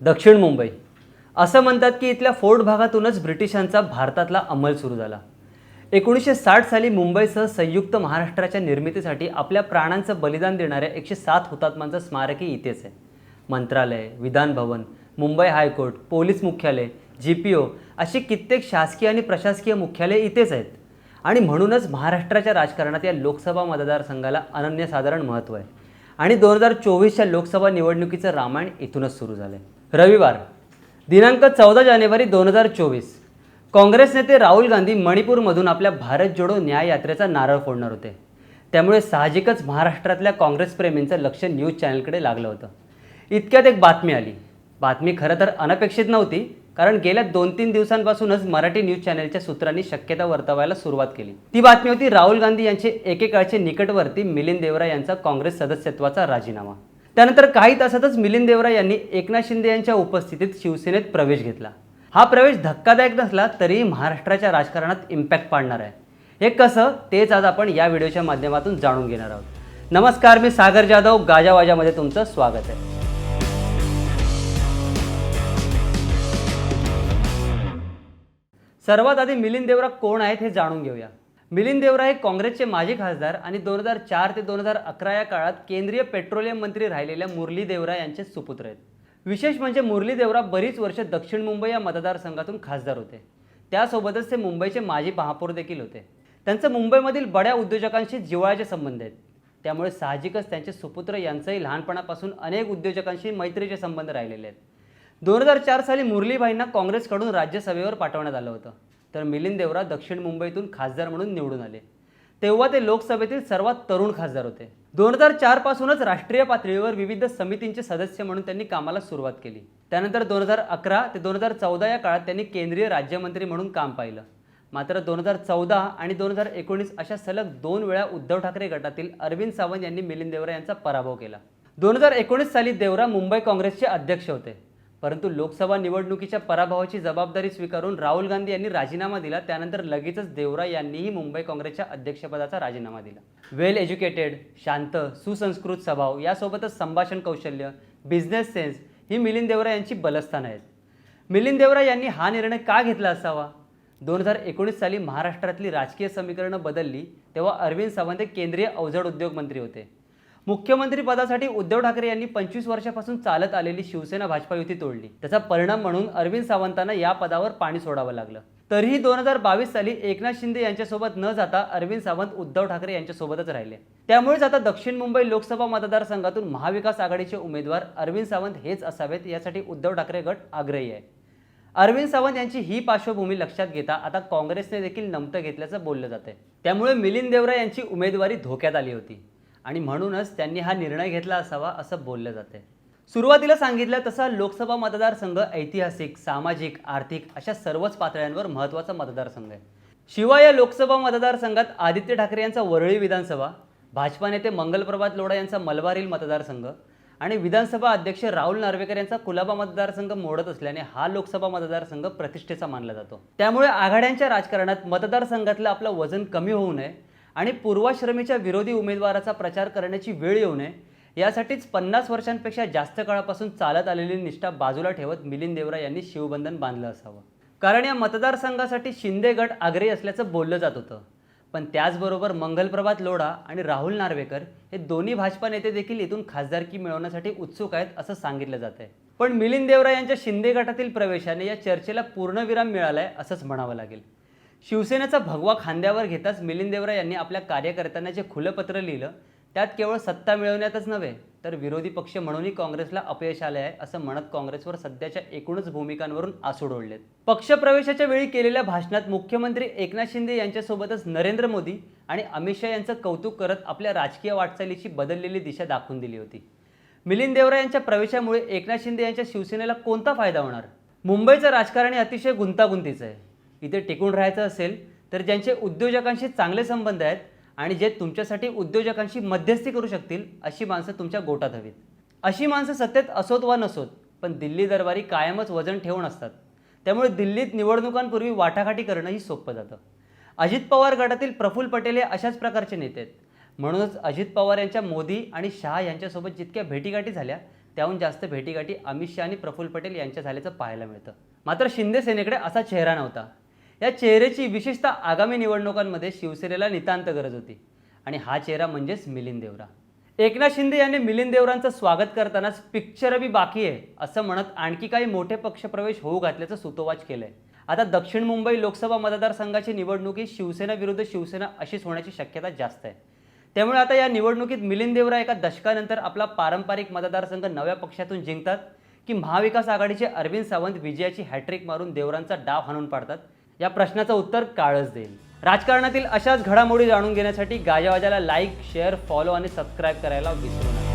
दक्षिण मुंबई. असं म्हणतात की इथल्या फोर्ट भागातूनच ब्रिटिशांचा भारतातला अंमल सुरू झाला. एकोणीसशे साठ साली मुंबईसह संयुक्त महाराष्ट्राच्या निर्मितीसाठी आपल्या प्राणांचं बलिदान देणाऱ्या एकशे सात हुतात्मांचं स्मारकही इथेच आहे. मंत्रालय विधान भवन मुंबई हायकोर्ट पोलीस मुख्यालय जी पी ओ अशी कित्येक शासकीय आणि प्रशासकीय मुख्यालय इथेच आहेत. आणि म्हणूनच महाराष्ट्राच्या राजकारणात या लोकसभा मतदारसंघाला अनन्यसाधारण महत्त्व आहे. आणि दोन हजार चोवीसच्या लोकसभा निवडणुकीचं रामायण इथूनच सुरू झालं आहे रविवार दिनांक चौदा जानेवारी दोन हजार चोवीस. काँग्रेस नेते राहुल गांधी मणिपूरमधून आपल्या भारत जोडो न्याय यात्रेचा नारळ फोडणार होते. त्यामुळे साहजिकच महाराष्ट्रातल्या काँग्रेसप्रेमींचं लक्ष न्यूज चॅनलकडे लागलं होतं. इतक्यात एक बातमी आली. बातमी खरं तर अनपेक्षित नव्हती कारण गेल्या दोन तीन दिवसांपासूनच मराठी न्यूज चॅनलच्या सूत्रांनी शक्यता वर्तवायला सुरुवात केली. ती बातमी होती राहुल गांधी यांचे एकेकाळचे निकटवर्ती मिलिंद देवरा यांचा काँग्रेस सदस्यत्वाचा राजीनामा. त्यानंतर काही तासातच मिलिंद देवरा यांनी एकनाथ शिंदे यांच्या उपस्थितीत शिवसेनेत प्रवेश घेतला. हा प्रवेश धक्कादायक नसला तरीही महाराष्ट्राच्या राजकारणात इम्पॅक्ट पाडणार आहे. हे कसं तेच आज आपण या व्हिडिओच्या माध्यमातून जाणून घेणार आहोत. नमस्कार मी सागर जाधव गाजावाजामध्ये तुमचं स्वागत आहे. सर्वात आधी मिलिंद देवरा कोण आहेत हे जाणून घेऊया. मिलिंद देवरा हे काँग्रेसचे माजी खासदार आणि दोन हजार चार ते दोन हजार अकरा या काळात केंद्रीय पेट्रोलियम मंत्री राहिलेल्या मुरली देवरा यांचे सुपुत्र आहेत. विशेष म्हणजे मुरली देवरा बरीच वर्ष दक्षिण मुंबई या मतदारसंघातून खासदार होते. त्यासोबतच ते मुंबईचे माजी महापौर देखील होते. त्यांचं मुंबईमधील बड्या उद्योजकांशी जिव्हाळ्याचे संबंध आहेत. त्यामुळे साहजिकच त्यांचे सुपुत्र यांचंही लहानपणापासून अनेक उद्योजकांशी मैत्रीचे संबंध राहिलेले आहेत. दोन हजार चार साली मुरलीभाईंना काँग्रेसकडून राज्यसभेवर पाठवण्यात आलं होतं. तर मिलिंद देवरा दक्षिण मुंबईतून खासदार म्हणून निवडून आले. तेव्हा ते लोकसभेतील सर्वात तरुण खासदार होते. दोन हजार चार पासूनच राष्ट्रीय पातळीवर विविध समितींचे सदस्य म्हणून त्यांनी कामाला सुरुवात केली. त्यानंतर दोन हजार अकरा ते दोन हजार चौदा या काळात त्यांनी केंद्रीय राज्यमंत्री म्हणून काम पाहिलं. मात्र दोन हजार चौदा आणि दोन हजार एकोणीस अशा सलग दोन वेळा उद्धव ठाकरे गटातील अरविंद सावंत यांनी मिलिंद देवरा यांचा पराभव केला. दोन हजार एकोणीस साली देवरा मुंबई काँग्रेसचे अध्यक्ष होते. परंतु लोकसभा निवडणुकीच्या पराभवाची जबाबदारी स्वीकारून राहुल गांधी यांनी राजीनामा दिला. त्यानंतर लगेचच देवरा यांनीही मुंबई काँग्रेसच्या अध्यक्षपदाचा राजीनामा दिला. वेल एज्युकेटेड शांत सुसंस्कृत स्वभाव यासोबतच संभाषण कौशल्य बिझनेस सेन्स ही मिलिंद देवरा यांची बलस्थान आहेत. मिलिंद देवरा यांनी हा निर्णय का घेतला असावा? दोन हजार एकोणीस साली महाराष्ट्रातली राजकीय समीकरणं बदलली तेव्हा अरविंद सावंत हे केंद्रीय अवजड उद्योग मंत्री होते. मुख्यमंत्री पदासाठी उद्धव ठाकरे यांनी पंचवीस वर्षापासून चालत आलेली शिवसेना भाजपा युती तोडली. त्याचा परिणाम म्हणून अरविंद सावंतांना या पदावर पाणी सोडावं लागलं. तरीही दोन हजार बावीस साली एकनाथ शिंदे यांच्यासोबत न जाता अरविंद सावंत उद्धव ठाकरे यांच्यासोबतच राहिले. त्यामुळेच आता दक्षिण मुंबई लोकसभा मतदारसंघातून महाविकास आघाडीचे उमेदवार अरविंद सावंत हेच असावेत यासाठी उद्धव ठाकरे गट आग्रही आहे. अरविंद सावंत यांची ही पार्श्वभूमी लक्षात घेता आता काँग्रेसने देखील नमतं घेतल्याचं बोललं जाते त्यामुळे मिलिंद देवरा यांची उमेदवारी धोक्यात आली होती. आणि म्हणूनच त्यांनी हा निर्णय घेतला असावा असं बोललं जाते सुरुवातीला सांगितलं तसा लोकसभा मतदारसंघ ऐतिहासिक सामाजिक आर्थिक अशा सर्वच पातळ्यांवर महत्त्वाचा मतदारसंघ आहे. शिवाय या लोकसभा मतदारसंघात आदित्य ठाकरे यांचा वरळी विधानसभा भाजपा नेते मंगलप्रभात लोढा यांचा मलबारील मतदारसंघ आणि विधानसभा अध्यक्ष राहुल नार्वेकर यांचा कुलाबा मतदारसंघ मोडत असल्याने हा लोकसभा मतदारसंघ प्रतिष्ठेचा मानला जातो. त्यामुळे आघाड्यांच्या राजकारणात मतदारसंघातलं आपलं वजन कमी होऊ नये आणि पूर्वाश्रमीच्या विरोधी उमेदवाराचा प्रचार करण्याची वेळ येऊ नये यासाठीच पन्नास वर्षांपेक्षा जास्त काळापासून चालत आलेली निष्ठा बाजूला ठेवत मिलिंद देवरा यांनी शिवबंधन बांधलं असावं. कारण या मतदारसंघासाठी शिंदे गट आग्रही असल्याचं बोललं जात होतं. पण त्याचबरोबर मंगलप्रभात लोढा आणि राहुल नार्वेकर हे दोन्ही भाजपा नेते देखील इथून खासदारकी मिळवण्यासाठी उत्सुक आहेत असं सांगितलं जात आहे पण मिलिंद देवरा यांच्या शिंदे गटातील प्रवेशाने या चर्चेला पूर्णविराम मिळालाय असंच म्हणावं लागेल. शिवसेनेचा भगवा खांद्यावर घेताच मिलिंद देवरा यांनी आपल्या कार्यकर्त्यांना जे खुलं पत्र लिहिलं त्यात केवळ सत्ता मिळवण्यातच नव्हे तर विरोधी पक्ष म्हणूनही काँग्रेसला अपयश आले आहे असं म्हणत काँग्रेसवर सध्याच्या एकूणच भूमिकांवरून आसूड ओढलेत पक्षप्रवेशाच्या वेळी केलेल्या भाषणात मुख्यमंत्री एकनाथ शिंदे यांच्यासोबतच नरेंद्र मोदी आणि अमित शहा यांचं कौतुक करत आपल्या राजकीय वाटचालीची बदललेली दिशा दाखवून दिली होती. मिलिंद देवरा यांच्या प्रवेशामुळे एकनाथ शिंदे यांच्या शिवसेनेला कोणता फायदा होणार? मुंबईचं राजकारण हे अतिशय गुंतागुंतीचं आहे. इथे टिकून राहायचं असेल तर ज्यांचे उद्योजकांशी चांगले संबंध आहेत आणि जे तुमच्यासाठी उद्योजकांशी मध्यस्थी करू शकतील अशी माणसं तुमच्या गोटात हवीत. अशी माणसं सत्तेत असोत वा नसोत पण दिल्ली दरबारी कायमच वजन ठेवून असतात. त्यामुळे दिल्लीत निवडणुकांपूर्वी वाटाघाटी करणंही सोपं जातं. अजित पवार गटातील प्रफुल्ल पटेल हे अशाच प्रकारचे नेते आहेत. म्हणूनच अजित पवार यांच्या मोदी आणि शहा यांच्यासोबत जितक्या भेटीगाठी झाल्या त्याहून जास्त भेटीगाठी अमित शहा आणि प्रफुल्ल पटेल यांच्या झाल्याचं पाहायला मिळतं. मात्र शिंदे सेनेकडे असा चेहरा नव्हता. या चेहऱ्याची विशेषतः आगामी निवडणुकांमध्ये शिवसेनेला नितांत गरज होती. आणि हा चेहरा म्हणजेच मिलिंद देवरा. एकनाथ शिंदे यांनी मिलिंद देवरांचं स्वागत करतानाच पिक्चर बी बाकी आहे असं म्हणत आणखी काही मोठे पक्षप्रवेश होऊ घातल्याचं सुतोवाच केलंय. आता दक्षिण मुंबई लोकसभा मतदारसंघाची निवडणुकी शिवसेना विरुद्ध शिवसेना अशीच होण्याची शक्यता जास्त आहे. त्यामुळे आता या निवडणुकीत मिलिंद देवरा एका दशकानंतर आपला पारंपरिक मतदारसंघ नव्या पक्षातून जिंकतात की महाविकास आघाडीचे अरविंद सावंत विजयाची हॅट्रिक मारून देवरांचा डाव हाणून पाडतात या प्रश्नाचं उत्तर काळच देईल. राजकारणातील अशाच घडामोडी जाणून घेण्यासाठी गाजावाजाला लाईक शेअर फॉलो आणि सबस्क्राईब करायला विसरू नका.